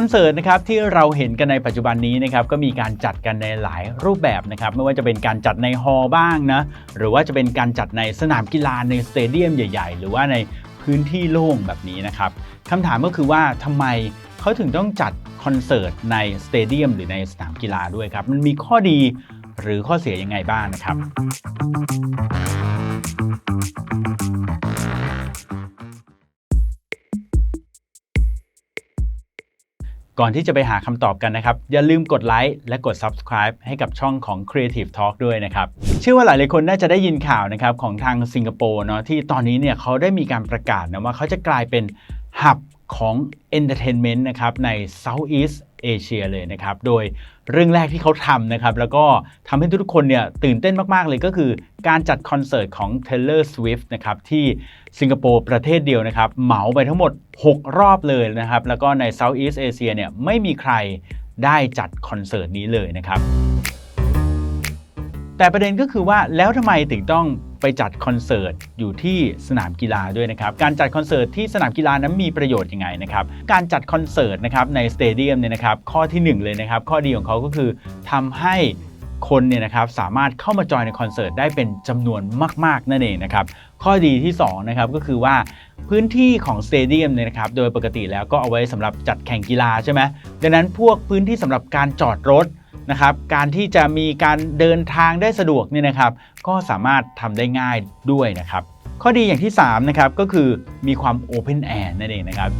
คอนเสิร์ตนะครับที่เราเห็นกันในปัจจุบันนี้นะครับก็มีการจัดกันในหลายรูปแบบนะครับไม่ว่าจะเป็นการจัดในฮอลล์บ้างนะหรือว่าจะเป็นการจัดในสนามกีฬาในสเตเดียมใหญ่ ๆ หรือว่าในพื้นที่โล่งแบบนี้นะครับคำถามก็คือว่าทำไมเขาถึงต้องจัดคอนเสิร์ตในสเตเดียมหรือในสนามกีฬาด้วยครับ มันมีข้อดีหรือข้อเสียยังไงบ้างนะครับ ก่อนที่จะไปหาคำตอบกันนะครับ อย่าลืมกดไลค์และกด Subscribe ให้กับช่องของ Creative Talk ด้วยนะครับเชื่อว่าหลายๆคนน่าจะได้ยินข่าวนะครับของทางสิงคโปร์เนาะที่ตอนนี้เนี่ยเขาได้มีการประกาศนะว่าเขาจะกลายเป็น หับของ Entertainment นะครับใน Southeast Asia เลยนะครับ โดยเรื่องแรกที่เขาทำนะครับ แล้วก็ทำให้ทุกคนเนี่ยตื่นเต้นมาก ๆ เลยก็คือการจัดคอนเสิร์ตของ Taylor Swift นะครับที่สิงคโปร์ประเทศเดียวนะครับ เหมาไปทั้งหมด 6 รอบเลยนะครับ แล้วก็ใน Southeast Asia เนี่ยไม่มีใครได้จัดคอนเสิร์ตนี้เลยนะครับแต่ประเด็นก็คือว่าแล้วทำไมถึงต้อง ไปจัดคอนเสิร์ตอยู่ที่สนามกีฬาด้วยนะครับ การจัดคอนเสิร์ตที่สนามกีฬานั้นมีประโยชน์ยังไงนะครับ การจัดคอนเสิร์ตนะครับในสเตเดียมเนี่ยนะครับข้อทีหนึ่1 เลยนะครับ ข้อดีของเขาก็คือทำให้คนเนี่ยนะครับสามารถเข้ามาจอยในคอนเสิร์ตได้เป็นจำนวนมาก ๆ นั่นเองนะครับ ข้อดีที่2นะครับก็คือว่าพื้นที่ของสเตเดียมเนี่ยนะครับโดยปกติแล้วก็เอาไว้สำหรับจัดแข่งกีฬาใช่ไหมดังนั้นพวกพื้นที่สำหรับการจอดรถ นะครับการที่จะมีการเดินทางได้สะดวกเนี่ยนะครับ ก็สามารถทำได้ง่ายด้วยนะครับ ข้อดีอย่างที่3นะครับก็คือมีความ Open Air นั่นเองนะครับ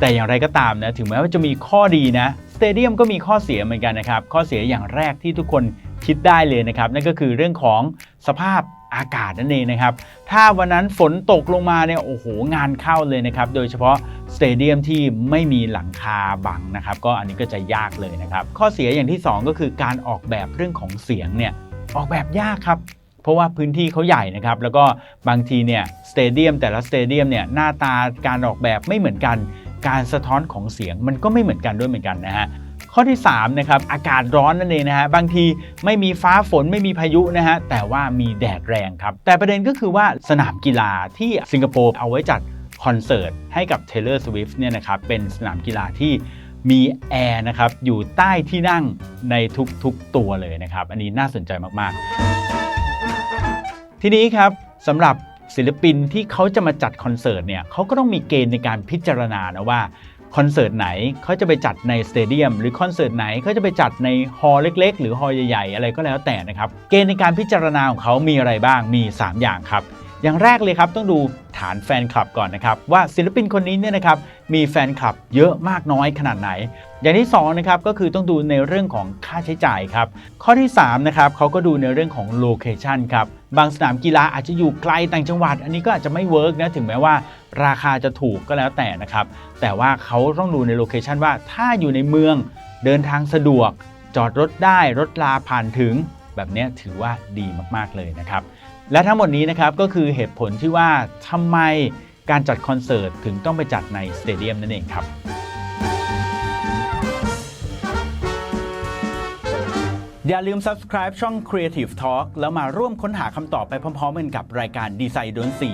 แต่อย่างไรก็ตามนะถึงแม้ว่าจะมีข้อดีนะสเตเดียมก็มีข้อเสียเหมือนกันนะครับ ข้อเสียอย่างแรกที่ทุกคนคิดได้เลยนะครับ นั่นก็คือเรื่องของสภาพ อากาศนั่นเองนะครับ ถ้าวันนั้นฝนตกลงมาเนี่ยโอ้โหงานเข้าเลยนะครับ โดยเฉพาะสเตเดียมที่ไม่มีหลังคาบังนะครับ ก็อันนี้ก็จะยากเลยนะครับ ข้อเสียอย่างที่ 2 ก็คือการออกแบบเรื่องของเสียงเนี่ยออกแบบยากครับเพราะว่าพื้นที่เขาใหญ่นะครับ แล้วก็บางทีเนี่ยสเตเดียมแต่ละสเตเดียมเนี่ยหน้าตาการออกแบบไม่เหมือนกัน การสะท้อนของเสียงมันก็ไม่เหมือนกันด้วยเหมือนกันนะฮะ ข้อที่3นะครับอากาศร้อนนั่นเองนะฮะบางทีไม่มีฟ้าฝนไม่มีพายุนะฮะแต่ว่ามีแดดแรงครับแต่ประเด็นก็คือว่าสนามกีฬาที่สิงคโปร์เอาไว้จัดคอนเสิร์ตให้กับ Taylor Swift เนี่ยนะครับเป็นสนามกีฬาที่มีแอร์นะครับอยู่ใต้ที่นั่งในทุกๆตัวเลยนะครับ อันนี้น่าสนใจมากๆ ทีนี้ครับสำหรับศิลปินที่เขาจะมาจัดคอนเสิร์ตเนี่ยเขาก็ต้องมีเกณฑ์ในการพิจารณานะว่า คอนเสิร์ตไหนเขาจะไปจัดในสเตเดียมหรือคอนเสิร์ตไหนเขาจะไปจัดในฮอลล์เล็ก ๆ หรือฮอลล์ใหญ่ๆ อะไรก็แล้วแต่นะครับ เกณฑ์ในการพิจารณาของเขามีอะไรบ้างมี 3 อย่างครับ อย่างแรกเลยครับต้องดูฐานแฟนคลับก่อนนะครับ ว่าศิลปินคนนี้เนี่ยนะครับมีแฟนคลับเยอะมากน้อยขนาดไหน อย่างที่2นะครับก็คือต้องดูในเรื่องของค่าใช้จ่ายครับข้อที่3นะครับเขาก็ดูในเรื่องของโลเคชันครับบางสนามกีฬาอาจจะอยู่ไกลต่างจังหวัด อันนี้ก็อาจจะไม่เวิร์กนะถึงแม้ว่าราคาจะถูกก็แล้วแต่นะครับแต่ว่าเขาต้องดูในโลเคชันว่าถ้าอยู่ในเมืองเดินทางสะดวก จอดรถได้รถลาผ่านถึง แบบนี้ถือว่าดีมากๆเลยนะครับ และทั้งหมดนี้นะครับก็คือเหตุผลที่ว่าทำไมการจัดคอนเสิร์ตถึงต้องไปจัดในสเตเดียมนั่นเองครับอย่าลืม subscribe ช่อง Creative Talk แล้วมาร่วมค้นหาคำตอบไปพร้อมๆกันกับรายการดีไซน์ดนสี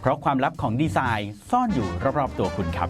เพราะความลับของดีไซน์ซ่อนอยู่รอบๆตัวคุณครับ